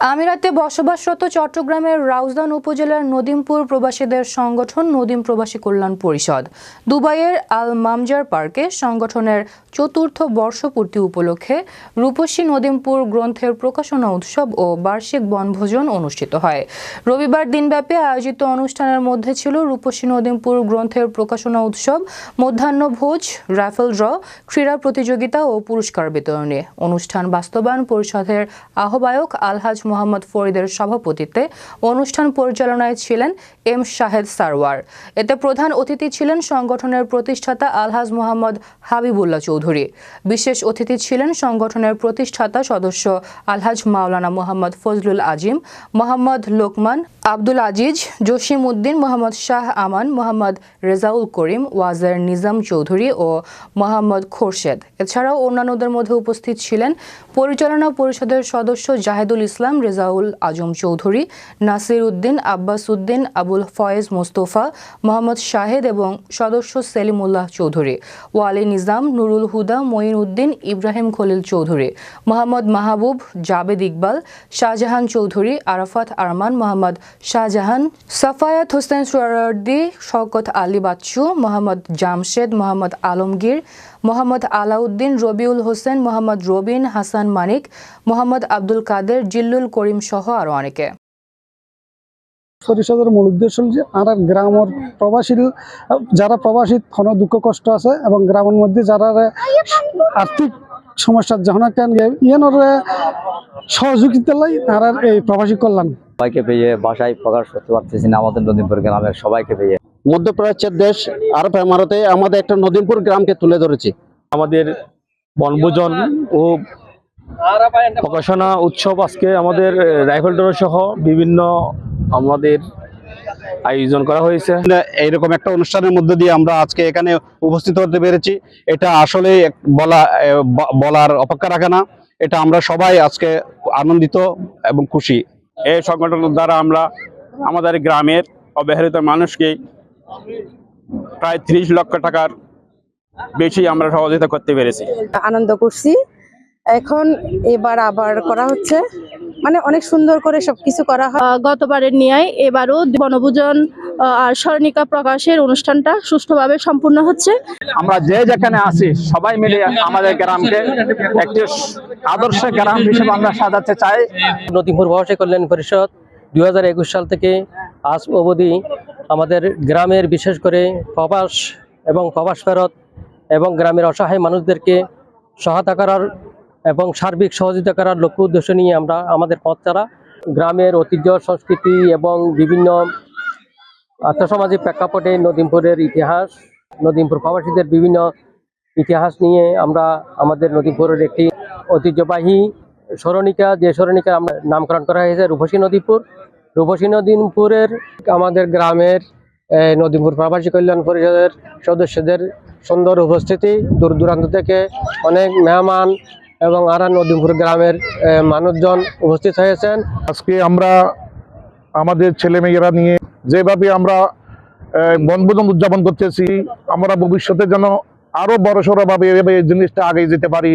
আমিরাতে বসবাসরত চট্টগ্রামের রাউজান উপজেলার নদিমপুর প্রবাসীদের সংগঠন নদীম প্রবাসী কল্যাণ পরিষদ। দুবাইয়ের আল মামজার পার্কে সংগঠনের চতুর্থ বর্ষপূর্তি উপলক্ষে রূপসী নদিমপুর গ্রন্থের প্রকাশনা উৎসব ও বার্ষিক বনভোজন অনুষ্ঠিত হয়। রবিবার দিনব্যাপী আয়োজিত অনুষ্ঠানের মধ্যে ছিল রূপসী নদিমপুর গ্রন্থের প্রকাশনা উৎসব মধ্যাহ্নভোজ রাফেল ড্র ক্রীড়া প্রতিযোগিতা ও পুরস্কার বিতরণে। অনুষ্ঠান বাস্তবায়ন পরিষদের আহ্বায়ক আলহাজ মোহাম্মদ ফরিদের সভাপতিত্বে অনুষ্ঠান পরিচালনায় ছিলেন এম শাহেদ সারওয়ার। এতে প্রধান অতিথি ছিলেন সংগঠনের প্রতিষ্ঠাতা আলহাজ মোহাম্মদ হাবিবুল্লাহ চৌধুরী। বিশেষ অতিথি ছিলেন সংগঠনের প্রতিষ্ঠাতা সদস্য আলহাজ মাওলানা মোহাম্মদ ফজলুল আজিম, মোহাম্মদ লোকমান আব্দুল আজিজ, জসিম উদ্দিন, মোহাম্মদ শাহ আমান, মোহাম্মদ রেজাউল করিম, ওয়াজের নিজাম চৌধুরী ও মোহাম্মদ খোরশেদ। এছাড়াও অন্যান্যদের মধ্যে উপস্থিত ছিলেন পরিচালনা পরিষদের সদস্য জাহেদুল ইসলাম রেজাউল আজম চৌধুরী, নাসির উদ্দিন, আব্বাস উদ্দিন, আবুল ফয়েজ মোস্তফা, মোহাম্মদ শাহেদ এবং সদস্য সেলিমুল্লাহ চৌধুরী, ওয়ালি নিজাম, নুরুল হুদা, মঈন উদ্দিন, ইব্রাহিম খলিল চৌধুরী, মোহাম্মদ মাহবুব, জাবেদ ইকবাল, শাহজাহান চৌধুরী, আরাফাত আরমান, মোহাম্মদ শাহজাহান, সাফায়াত হোসেন সোয়ারদি শওকত আলী বাচ্চু, মোহাম্মদ জামশেদ, মোহাম্মদ আলমগীর মোহাম্মদ আলাউদ্দিন রবিউল হোসেন মোহাম্মদ রবিন হাসান মানিক মোহাম্মদ আব্দুল কাদের জিল্লুল করিম সহ আরও অনেকে। পরিষদের মূল উদ্দেশ্য হল যে আর গ্রামের প্রবাসী যারা প্রবাসী কোনো দুঃখ কষ্ট আছে এবং গ্রামের মধ্যে যারা আর্থিক সমস্যার যখন কেন ইয়ানোর সহযোগিতা লাই আর এই প্রবাসী কল্যাণ। সবাইকে পেয়ে ভাষায় প্রকাশ করতে পারতেছি না আমাদের নদীপুর গ্রামের সবাইকে পেয়ে। মধ্যপ্রাচ্যের দেশ আরব এমারতে আমাদের একটা নদীমপুর গ্রামকে তুলে ধরেছি। আমাদের বনভোজন ও প্রকাশনা উৎসব আজকে আমাদের রাইফেল ড্র সহ বিভিন্ন আমাদের আয়োজন করা হয়েছে। এইরকম একটা অনুষ্ঠানের মধ্যে দিয়ে আমরা আজকে এখানে উপস্থিত হতে পেরেছি। এটা আসলে বলা বলার অপেক্ষা রাখে না। এটা আমরা সবাই আজকে আনন্দিত এবং খুশি। এই সংগঠনের দ্বারা আমরা আমাদের গ্রামের অবহেলিত মানুষকে প্রায় ত্রিশ লক্ষ টাকার বেশি আমরা সহযোগিতা করতে পেরেছি। আনন্দ করছি। এখন এবার আবার করা হচ্ছে। মানে অনেক সুন্দর করে সবকিছু করা হয়। আহ, গতবারের ন্যায় এবারও বনভোজন আর স্মরণিকা প্রকাশের অনুষ্ঠানটা সুষ্ঠুভাবে সম্পূর্ণ হচ্ছে। আমরা যে যেখানে আছি সবাই মিলে আমাদের গ্রামকে একটি আদর্শ গ্রাম হিসেবে আমরা সাজাতে চাই। নদীপুর প্রবাসী কল্যাণ পরিষদ দুই হাজার একুশ সাল থেকে আজ অবধি আমাদের গ্রামের বিশেষ করে প্রবাস এবং প্রবাস ফেরত এবং গ্রামের অসহায় মানুষদেরকে সহায়তা করার এবং সার্বিক সহযোগিতা করার লক্ষ্য উদ্দেশ্য নিয়ে আমরা আমাদের পথ চালা গ্রামের ঐতিহ্য, সংস্কৃতি এবং বিভিন্ন আর্থসামাজিক প্রেক্ষাপটে নদীমপুরের ইতিহাস, নদীমপুর প্রবাসীদের বিভিন্ন ইতিহাস নিয়ে আমরা আমাদের নদীপুরের একটি ঐতিহ্যবাহী স্মরণিকা, যে স্মরণিকা আমরা নামকরণ করা হয়েছে রূপসী নদীপুর রূপসী নদীপুরের আমাদের গ্রামের নদীপুর প্রবাসী কল্যাণ পরিষদের সদস্যদের সুন্দর উপস্থিতি। দূর দূরান্ত থেকে অনেক মেহমান এবং আরা নদীপুর গ্রামের মানুষজন উপস্থিত হয়েছেন। আজকে আমরা আমাদের ছেলেমেয়েরা নিয়ে যেভাবে আমরা বনভোজন উদযাপন করতেছি, আমরা ভবিষ্যতে যেন আরও বড় সড়ো ভাবে এভাবে এই জিনিসটা আগে যেতে পারি।